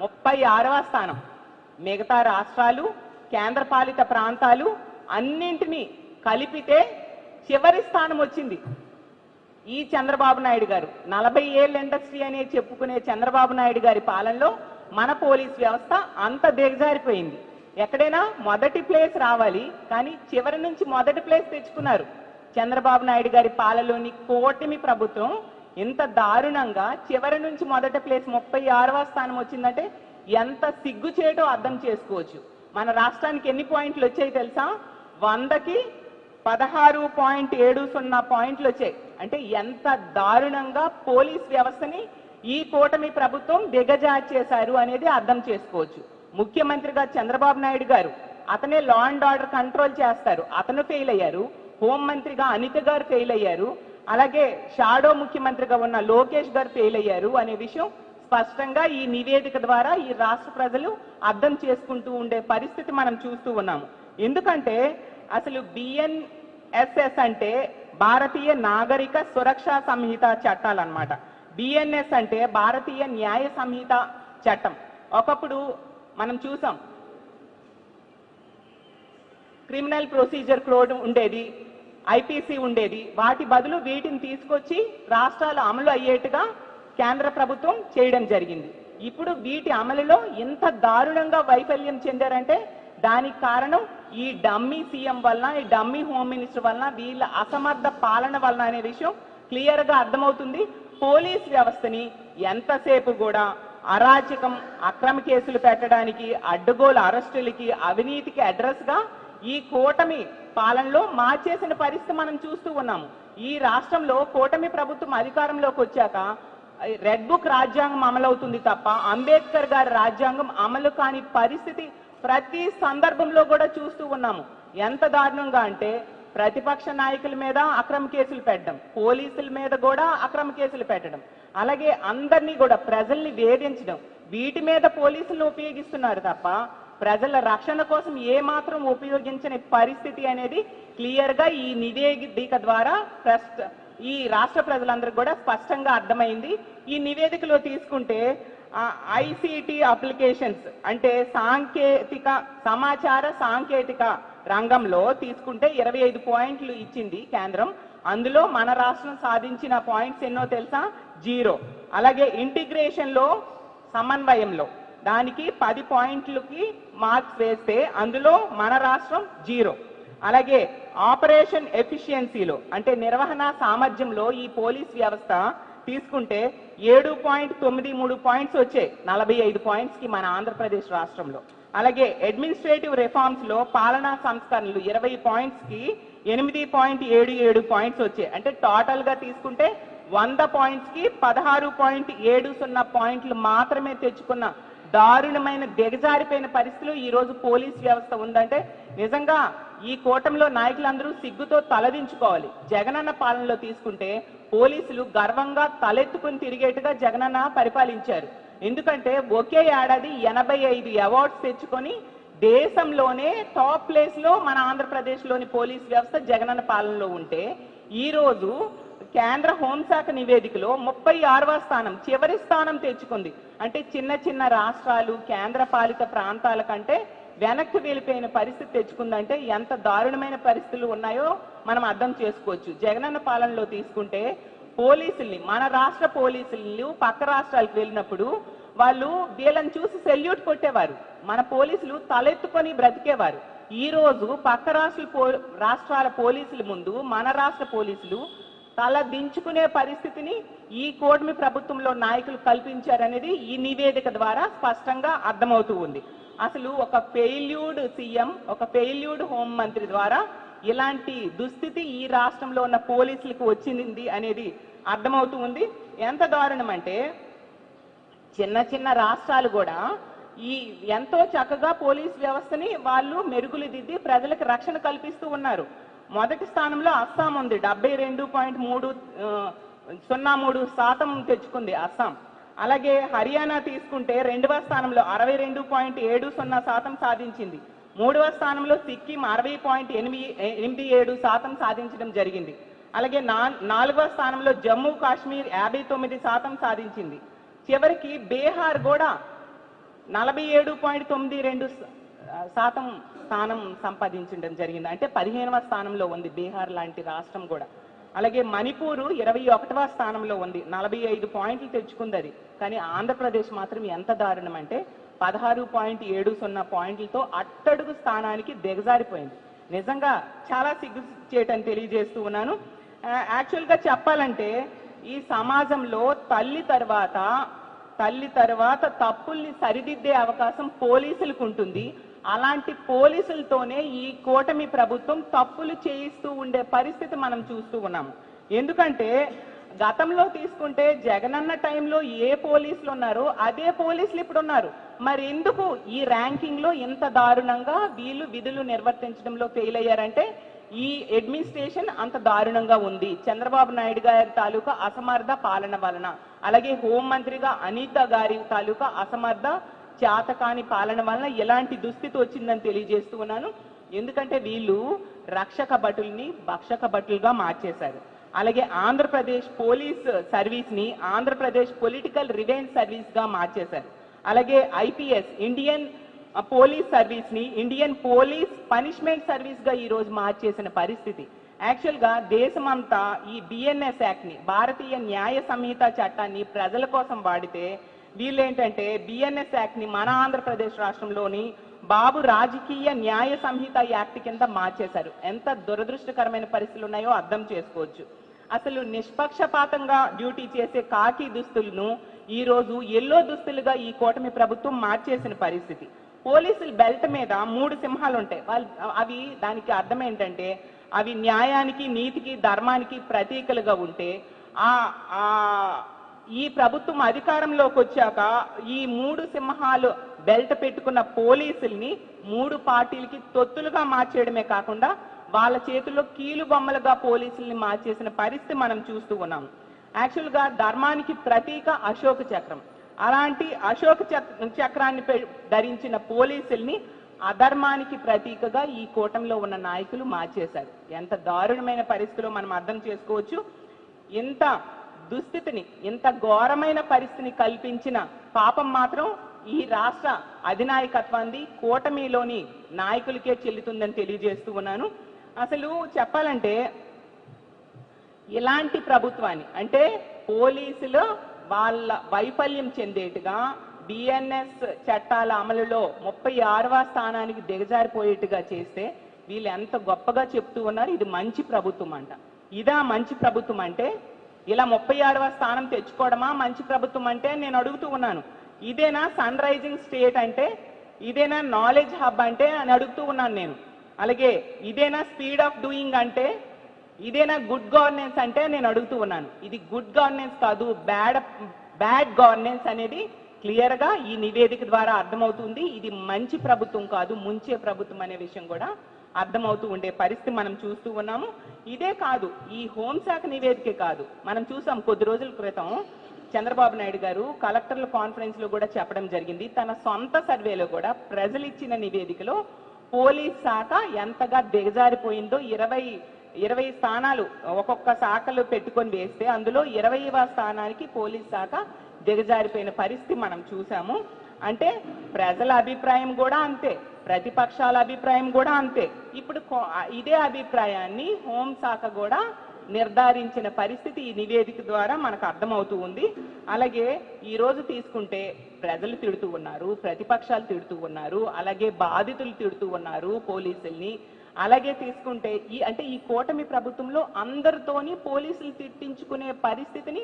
ముప్పై ఆరవ స్థానం. మిగతా రాష్ట్రాలు కేంద్రపాలిత ప్రాంతాలు అన్నింటినీ కలిపితే చివరి స్థానం వచ్చింది. ఈ చంద్రబాబు నాయుడు గారు. నలభై ఏళ్ళ ఇండస్ట్రీ అనే చెప్పుకునే చంద్రబాబు నాయుడు గారి పాలనలో మన పోలీస్ వ్యవస్థ అంత దిగజారిపోయింది. ఎక్కడైనా మొదటి ప్లేస్ రావాలి కానీ చివరి నుంచి మొదటి ప్లేస్ తెచ్చుకున్నారు. చంద్రబాబు నాయుడు గారి పాలనలోని కోటమి ప్రభుత్వం ఇంత దారుణంగా చివరి నుంచి మొదటి ప్లేస్ ముప్పై ఆరవ స్థానం వచ్చిందంటే ఎంత సిగ్గు చేయటో అర్థం చేసుకోవచ్చు. మన రాష్ట్రానికి ఎన్ని పాయింట్లు వచ్చాయి తెలుసా? వందకి పదహారు పాయింట్ ఏడు సున్నా పాయింట్లు వచ్చాయి. అంటే ఎంత దారుణంగా పోలీస్ వ్యవస్థని ఈ కూటమి ప్రభుత్వం దిగజార్చేశారు అనేది అర్థం చేసుకోవచ్చు. ముఖ్యమంత్రిగా చంద్రబాబు నాయుడు గారు అతనే లా అండ్ ఆర్డర్ కంట్రోల్ చేస్తారు. అతను ఫెయిల్ అయ్యారు. హోం మంత్రిగా అనిత గారు ఫెయిల్ అయ్యారు. అలాగే షాడో ముఖ్యమంత్రిగా ఉన్న లోకేష్ గారు ఫెయిల్ అయ్యారు అనే విషయం స్పష్టంగా ఈ నివేదిక ద్వారా ఈ రాష్ట్ర ప్రజలు అర్థం చేసుకుంటూ ఉండే పరిస్థితి మనం చూస్తూ ఉన్నాము. ఎందుకంటే అసలు బిఎన్ఎస్ఎస్ అంటే భారతీయ నాగరిక సురక్షా సంహిత చట్టాలు అన్నమాట బిఎన్ఎస్ అంటే భారతీయ న్యాయ సంహిత చట్టం. ఒకప్పుడు మనం చూసాం. క్రిమినల్ ప్రొసీజర్ కోడ్ ఉండేది. ఐపీసీ ఉండేది. వాటి బదులు వీటిని తీసుకొచ్చి రాష్ట్రాలు అమలు అయ్యేట్టుగా కేంద్ర ప్రభుత్వం చేయడం జరిగింది. ఇప్పుడు వీటి అమలులో ఇంత దారుణంగా వైఫల్యం చెందారంటే దానికి కారణం ఈ డమ్మీ సీఎం వలన ఈ డమ్మీ హోమ్ మినిస్టర్ వలన వీళ్ళ అసమర్థ పాలన వలన అనే విషయం క్లియర్గా అర్థమవుతుంది. పోలీస్ వ్యవస్థని ఎంతసేపు కూడా అరాచకం అక్రమ కేసులు పెట్టడానికి అడ్డగోలు అరెస్టులకి అవినీతికి అడ్రస్గా ఈ కూటమి పాలనలో మార్చేసిన పరిస్థితి మనం చూస్తూ ఉన్నాము. ఈ రాష్ట్రంలో కూటమి ప్రభుత్వం అధికారంలోకి వచ్చాక రెడ్ బుక్ రాజ్యాంగం అమలవుతుంది తప్ప అంబేద్కర్ గారి రాజ్యాంగం అమలు కాని పరిస్థితి ప్రతి సందర్భంలో కూడా చూస్తూ ఉన్నాము. ఎంత దారుణంగా అంటే ప్రతిపక్ష నాయకుల మీద అక్రమ కేసులు పెట్టడం పోలీసుల మీద కూడా అక్రమ కేసులు పెట్టడం అలాగే అందరినీ కూడా ప్రజల్ని వేధించడం వీటి మీద పోలీసులు ఉపయోగిస్తున్నారు తప్ప ప్రజల రక్షణ కోసం ఏ మాత్రం ఉపయోగించని పరిస్థితి అనేది క్లియర్గా ఈ నివేదిక ద్వారా ప్రస్ట్ ఈ రాష్ట్ర ప్రజలందరికీ కూడా స్పష్టంగా అర్థమైంది. ఈ నివేదికలో తీసుకుంటే ఐసిటి అప్లికేషన్స్ అంటే సాంకేతిక సమాచార సాంకేతిక రంగంలో తీసుకుంటే ఇరవై ఐదు పాయింట్లు ఇచ్చింది కేంద్రం. అందులో మన రాష్ట్రం సాధించిన పాయింట్స్ ఎన్నో తెలుసా? జీరో. అలాగే ఇంటిగ్రేషన్లో సమన్వయంలో. దానికి పది పాయింట్లకి మార్క్స్ వేస్తే అందులో మన రాష్ట్రం జీరో. అలాగే ఆపరేషన్ ఎఫిషియన్సీలో అంటే నిర్వహణ సామర్థ్యంలో ఈ పోలీస్ వ్యవస్థ తీసుకుంటే ఏడు పాయింట్ తొమ్మిది మూడు పాయింట్స్ వచ్చాయి నలభై ఐదు పాయింట్స్కి మన ఆంధ్రప్రదేశ్ రాష్ట్రంలో. అలాగే అడ్మినిస్ట్రేటివ్ రిఫార్మ్స్లో పాలనా సంస్కరణలు ఇరవై పాయింట్స్కి ఎనిమిది పాయింట్ ఏడు ఏడు పాయింట్స్ వచ్చాయి. అంటే టోటల్గా తీసుకుంటే వంద పాయింట్స్కి పదహారు పాయింట్ ఏడు సున్నా పాయింట్లు మాత్రమే తెచ్చుకున్న దారుణమైన దిగజారిపోయిన పరిస్థితులు ఈ రోజు పోలీస్ వ్యవస్థ ఉందంటే నిజంగా ఈ కూటమిలో నాయకులందరూ సిగ్గుతో తలదించుకోవాలి. జగనన్న పాలనలో తీసుకుంటే పోలీసులు గర్వంగా తలెత్తుకుని తిరిగేట్టుగా జగనన్న పరిపాలించారు. ఎందుకంటే ఒకే ఏడాది ఎనభై ఐదు అవార్డ్స్ తెచ్చుకొని దేశంలోనే టాప్ ప్లేస్లో మన ఆంధ్రప్రదేశ్లోని పోలీస్ వ్యవస్థ జగనన్న పాలనలో ఉంటే ఈరోజు కేంద్ర హోంశాఖ నివేదికలో ముప్పై ఆరవ స్థానం చివరి స్థానం తెచ్చుకుంది. అంటే చిన్న చిన్న రాష్ట్రాలు కేంద్ర పాలిత ప్రాంతాల కంటే వెనక్కి వెళ్ళిపోయిన పరిస్థితి తెచ్చుకుందంటే ఎంత దారుణమైన పరిస్థితులు ఉన్నాయో మనం అర్థం చేసుకోవచ్చు. జగనన్న పాలనలో తీసుకుంటే పోలీసుల్ని మన రాష్ట్ర పోలీసులు పక్క రాష్ట్రాలకు వెళ్ళినప్పుడు వాళ్ళు వీళ్ళని చూసి సెల్యూట్ కొట్టేవారు. మన పోలీసులు తలెత్తుకొని బ్రతికేవారు. ఈ రోజు పక్క రాష్ట్ర పో రాష్ట్రాల పోలీసుల ముందు మన రాష్ట్ర పోలీసులు తల దించుకునే పరిస్థితిని ఈ కూటమి ప్రభుత్వంలో నాయకులు కల్పించారనేది ఈ నివేదిక ద్వారా స్పష్టంగా అర్థమవుతూ ఉంది. అసలు ఒక ఫెయిల్యూడ్ సీఎం ఒక ఫెయిల్యూడ్ హోం మంత్రి ద్వారా ఇలాంటి దుస్థితి ఈ రాష్ట్రంలో ఉన్న పోలీసులకు వచ్చింది అనేది అర్థమవుతూ ఉంది. ఎంత దారుణం అంటే చిన్న చిన్న రాష్ట్రాలు కూడా ఈ ఎంతో చక్కగా పోలీస్ వ్యవస్థని వాళ్ళు మెరుగులు దిద్ది ప్రజలకు రక్షణ కల్పిస్తూ ఉన్నారు. మొదటి స్థానంలో అస్సాం ఉంది. డెబ్బై రెండు పాయింట్ మూడు సున్నా మూడు శాతం తెచ్చుకుంది అస్సాం. అలాగే హర్యానా తీసుకుంటే రెండవ స్థానంలో అరవై రెండు పాయింట్ ఏడు సున్నా శాతం సాధించింది. మూడవ స్థానంలో సిక్కిం అరవై పాయింట్ ఎనిమిది ఎనిమిది ఏడు శాతం సాధించడం జరిగింది. అలాగే నా నాలుగవ స్థానంలో జమ్మూ కాశ్మీర్ యాభై తొమ్మిది శాతం సాధించింది. చివరికి బీహార్ కూడా నలభై ఏడు పాయింట్ తొమ్మిది రెండు శాతం స్థానం సంపాదించడం జరిగింది. అంటే పదిహేనవ స్థానంలో ఉంది బీహార్ లాంటి రాష్ట్రం కూడా. అలాగే మణిపూరు ఇరవై ఒకటవ స్థానంలో ఉంది. నలభై ఐదు పాయింట్లు తెచ్చుకుంది అది. కానీ ఆంధ్రప్రదేశ్ మాత్రం ఎంత దారుణం అంటే పదహారు పాయింట్ ఏడు సున్నా పాయింట్లతో అట్టడుగు స్థానానికి దిగజారిపోయింది. నిజంగా చాలా సిగ్గు చేయటం తెలియజేస్తూ ఉన్నాను. యాక్చువల్గా చెప్పాలంటే ఈ సమాజంలో తల్లి తర్వాత తల్లి తర్వాత తప్పుల్ని సరిదిద్దే అవకాశం పోలీసులకు ఉంటుంది. అలాంటి పోలీసులతోనే ఈ కూటమి ప్రభుత్వం తప్పులు చేయిస్తూ ఉండే పరిస్థితి మనం చూస్తూ ఉన్నాము ఎందుకంటే గతంలో తీసుకుంటే జగనన్న టైంలో ఏ పోలీసులు ఉన్నారో అదే పోలీసులు ఇప్పుడు ఉన్నారు. మరి ఎందుకు ఈ ర్యాంకింగ్లో ఇంత దారుణంగా వీళ్ళు విధులు నిర్వర్తించడంలో ఫెయిల్ అయ్యారంటే ఈ అడ్మినిస్ట్రేషన్ అంత దారుణంగా ఉంది. చంద్రబాబు నాయుడు గారి తాలూకా అసమర్థ పాలన వలన. అలాగే హోంమంత్రిగా అనిత గారి తాలూకా అసమర్థ చేతకాని పాలన వలన ఎలాంటి దుస్థితి వచ్చిందని తెలియజేస్తూ ఉన్నాను. ఎందుకంటే వీళ్ళు రక్షక భటుల్ని భక్షక భటులుగా మార్చేశారు. అలాగే ఆంధ్రప్రదేశ్ పోలీస్ సర్వీస్ని ఆంధ్రప్రదేశ్ పొలిటికల్ రివెంజ్ సర్వీస్గా మార్చేశారు. అలాగే ఐపీఎస్ ఇండియన్ పోలీస్ సర్వీస్ని ఇండియన్ పోలీస్ పనిష్మెంట్ సర్వీస్గా ఈరోజు ఈ రోజు మార్చేసిన పరిస్థితి. యాక్చువల్గా దేశమంతా ఈ బిఎన్ఎస్ యాక్ట్ని భారతీయ న్యాయ సంహిత చట్టాన్ని ప్రజల కోసం వాడితే వీళ్ళేంటంటే బిఎన్ఎస్ యాక్ట్ని మన ఆంధ్రప్రదేశ్ రాష్ట్రంలోని బాబు రాజకీయ న్యాయ సంహిత యాక్ట్ కింద మార్చేశారు. ఎంత దురదృష్టకరమైన పరిస్థితులు ఉన్నాయో అర్థం చేసుకోవచ్చు. అసలు నిష్పక్షపాతంగా డ్యూటీ చేసే కాకి దుస్తులను ఈ రోజు ఎల్లో దుస్తులుగా ఈ కూటమి ప్రభుత్వం మార్చేసిన పరిస్థితి. పోలీసుల బెల్ట్ మీద మూడు సింహాలు ఉంటాయి వాళ్ళు అవి దానికి అర్థం ఏంటంటే అవి న్యాయానికి నీతికి ధర్మానికి ప్రతీకలుగా ఉంటే ఆ ఆ ఈ ప్రభుత్వం అధికారంలోకి వచ్చాక ఈ మూడు సింహాలు బెల్ట్ పెట్టుకున్న పోలీసుల్ని మూడు పార్టీలకి తొత్తులుగా మార్చేయడమే కాకుండా వాళ్ళ చేతుల్లో కీలు బొమ్మలుగా పోలీసుల్ని మార్చేసిన పరిస్థితి మనం చూస్తూ ఉన్నాం. యాక్చువల్గా ధర్మానికి ప్రతీక అశోక చక్రం. అలాంటి అశోక చక్రాన్ని పె- ధరించిన పోలీసుల్ని అధర్మానికి ప్రతీకగా ఈ కూటమిలో ఉన్న నాయకులు మార్చేశారు. ఎంత దారుణమైన పరిస్థితిలో మనం అర్థం చేసుకోవచ్చు. ఇంత దుస్థితిని ఇంత ఘోరమైన పరిస్థితిని కల్పించిన పాపం మాత్రం ఈ రాష్ట్ర అధినాయకత్వాన్ని కూటమిలోని నాయకులకే చెల్లుతుందని తెలియజేస్తూ ఉన్నాను. అసలు చెప్పాలంటే ఇలాంటి ప్రభుత్వాన్ని అంటే పోలీసులు వాళ్ళ వైఫల్యం చెందేట్టుగా బిఎన్ఎస్ చట్టాల అమలులో ముప్పై ఆరవ స్థానానికి దిగజారిపోయేట్టుగా చేస్తే వీళ్ళు ఎంత గొప్పగా చెప్తూ ఉన్నారు. ఇది మంచి ప్రభుత్వం అంట. ఇదా మంచి ప్రభుత్వం అంటే ఇలా ముప్పై ఆరవ స్థానం తెచ్చుకోవడమా? మంచి ప్రభుత్వం అంటే నేను అడుగుతూ ఉన్నాను. ఇదేనా సన్ రైజింగ్ స్టేట్ అంటే? ఇదేనా నాలెడ్జ్ హబ్ అంటే అని అడుగుతూ ఉన్నాను నేను. అలాగే ఇదేనా స్పీడ్ ఆఫ్ డూయింగ్ అంటే? ఇదేనా గుడ్ గవర్నెన్స్ అంటే నేను అడుగుతూ ఉన్నాను. ఇది గుడ్ గవర్నెన్స్ కాదు బ్యాడ్ బ్యాడ్ గవర్నెన్స్ అనేది క్లియర్గా ఈ నివేదిక ద్వారా అర్థమవుతుంది. ఇది మంచి ప్రభుత్వం కాదు ముంచే ప్రభుత్వం అనే విషయం కూడా అర్థమవుతూ ఉండే పరిస్థితి మనం చూస్తూ ఉన్నాము. ఇదే కాదు ఈ హోంశాఖ నివేదికే కాదు. మనం చూసాం కొద్ది రోజుల క్రితం చంద్రబాబు నాయుడు గారు కలెక్టర్ల కాన్ఫరెన్స్లో కూడా చెప్పడం జరిగింది. తన సొంత సర్వేలో కూడా ప్రజలు ఇచ్చిన నివేదికలో పోలీస్ శాఖ ఎంతగా దిగజారిపోయిందో ఇరవై ఇరవై స్థానాలు ఒక్కొక్క శాఖలు పెట్టుకొని వేస్తే అందులో ఇరవైవ స్థానానికి పోలీస్ శాఖ దిగజారిపోయిన పరిస్థితి మనం చూసాము. అంటే ప్రజల అభిప్రాయం కూడా అంతే ప్రతిపక్షాల అభిప్రాయం కూడా అంతే. ఇప్పుడు ఇదే అభిప్రాయాన్ని హోంశాఖ కూడా నిర్ధారించిన పరిస్థితి ఈ నివేదిక ద్వారా మనకు అర్థమవుతూ ఉంది. అలాగే ఈరోజు తీసుకుంటే ప్రజలు తిడుతూ ఉన్నారు ప్రతిపక్షాలు తిడుతూ ఉన్నారు అలాగే బాధితులు తిడుతూ ఉన్నారు పోలీసుల్ని. అలాగే తీసుకుంటే ఈ అంటే ఈ కూటమి ప్రభుత్వంలో అందరితోని పోలీసులు తిట్టించుకునే పరిస్థితిని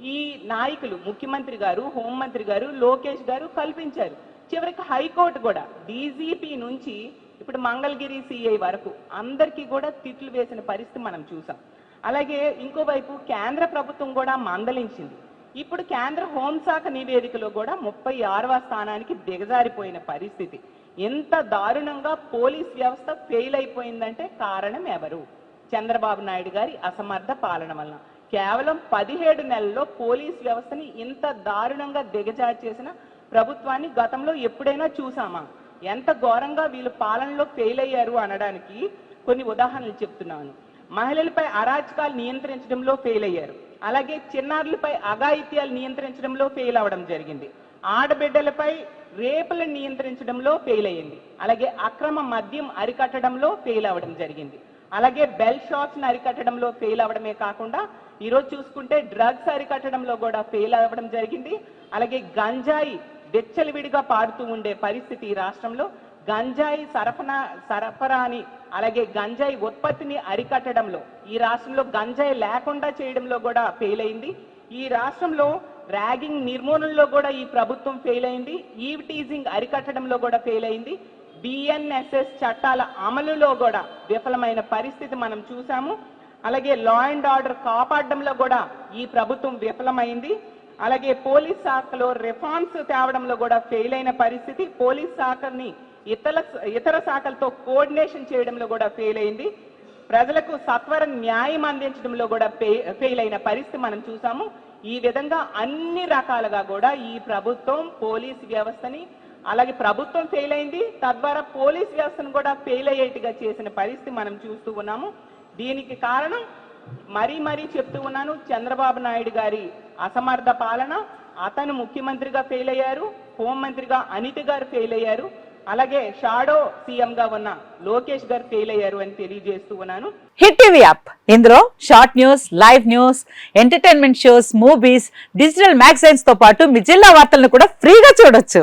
ఈ నాయకులు ముఖ్యమంత్రి గారు హోంమంత్రి గారు లోకేష్ గారు కల్పించారు. చివరికి హైకోర్టు కూడా డీజీపీ నుంచి ఇప్పుడు మంగళగిరి సిఐ వరకు అందరికీ కూడా తిట్లు వేసిన పరిస్థితి మనం చూసాం. అలాగే ఇంకోవైపు కేంద్ర ప్రభుత్వం కూడా మందలించింది. ఇప్పుడు కేంద్ర హోంశాఖ నివేదికలో కూడా ముప్పై ఆరవ స్థానానికి దిగజారిపోయిన పరిస్థితి. ఎంత దారుణంగా పోలీస్ వ్యవస్థ ఫెయిల్ అయిపోయిందంటే కారణం ఎవరు? చంద్రబాబు నాయుడు గారి అసమర్థ పాలన వలన. కేవలం పదిహేడు నెలల్లో పోలీస్ వ్యవస్థని ఇంత దారుణంగా దిగజారి చేసిన ప్రభుత్వాన్ని గతంలో ఎప్పుడైనా చూసామా? ఎంత ఘోరంగా వీళ్ళు పాలనలో ఫెయిల్ అయ్యారు అనడానికి కొన్ని ఉదాహరణలు చెప్తున్నాను. మహిళలపై అరాచకాలు నియంత్రించడంలో ఫెయిల్ అయ్యారు. అలాగే చిన్నారులపై అఘాయిత్యాలు నియంత్రించడంలో ఫెయిల్ అవడం జరిగింది. ఆడబిడ్డలపై రేపులను నియంత్రించడంలో ఫెయిల్ అయ్యింది. అలాగే అక్రమ మద్యం అరికట్టడంలో ఫెయిల్ అవ్వడం జరిగింది. అలాగే బెల్ షాప్స్ని అరికట్టడంలో ఫెయిల్ అవ్వడమే కాకుండా ఈరోజు చూసుకుంటే డ్రగ్స్ అరికట్టడంలో కూడా ఫెయిల్ అవ్వడం జరిగింది. అలాగే గంజాయి వెచ్చలివిడిగా పాడుతూ ఉండే పరిస్థితి ఈ రాష్ట్రంలో. గంజాయి సరఫరా సరఫరాని అలాగే గంజాయి ఉత్పత్తిని అరికట్టడంలో ఈ రాష్ట్రంలో గంజాయి లేకుండా చేయడంలో కూడా ఫెయిల్ అయింది. ఈ రాష్ట్రంలో ర్యాగింగ్ నిర్మూలనలో కూడా ఈ ప్రభుత్వం ఫెయిల్ అయింది. ఈవ్ టీజింగ్ అరికట్టడంలో కూడా ఫెయిల్ అయింది. బిఎన్ఎస్ఎస్ చట్టాల అమలులో కూడా విఫలమైన పరిస్థితి మనం చూసాము అలాగే లా అండ్ ఆర్డర్ కాపాడడంలో కూడా ఈ ప్రభుత్వం విఫలమైంది. అలాగే పోలీస్ శాఖలో రిఫార్మ్స్ తేవడంలో కూడా ఫెయిల్ అయిన పరిస్థితి. పోలీస్ శాఖని ఇతర ఇతర శాఖలతో కోఆర్డినేషన్ చేయడంలో కూడా ఫెయిల్ అయింది. ప్రజలకు సత్వర న్యాయం అందించడంలో కూడా ఫెయిల్ అయిన పరిస్థితి మనం చూసాము ఈ విధంగా అన్ని రకాలుగా కూడా ఈ ప్రభుత్వం పోలీస్ వ్యవస్థని అలాగే ప్రభుత్వం ఫెయిల్ అయింది. తద్వారా పోలీస్ వ్యవస్థను కూడా ఫెయిల్ అయ్యేట్టుగా చేసిన పరిస్థితి మనం చూస్తూ ఉన్నాము. దీనికి కారణం మరీ మరీ చెప్తూ ఉన్నాను. చంద్రబాబు నాయుడు గారి అసమర్థ పాలన అతను ముఖ్యమంత్రిగా ఫెయిల్ అయ్యారు హోంమంత్రిగా అనిత గారు ఫెయిల్ అయ్యారు అలాగే షాడో సీఎంగా ఉన్న లోకేష్ గారు ఫెయిల్ అయ్యారు అని తెలియజేస్తూ ఉన్నాను. Hit TV app. ఇందులో short news live news entertainment shows movies digital మ్యాగజైన్స్తో పాటు మీ జిల్లా వార్తలను కూడా ఫ్రీగా చూడొచ్చు.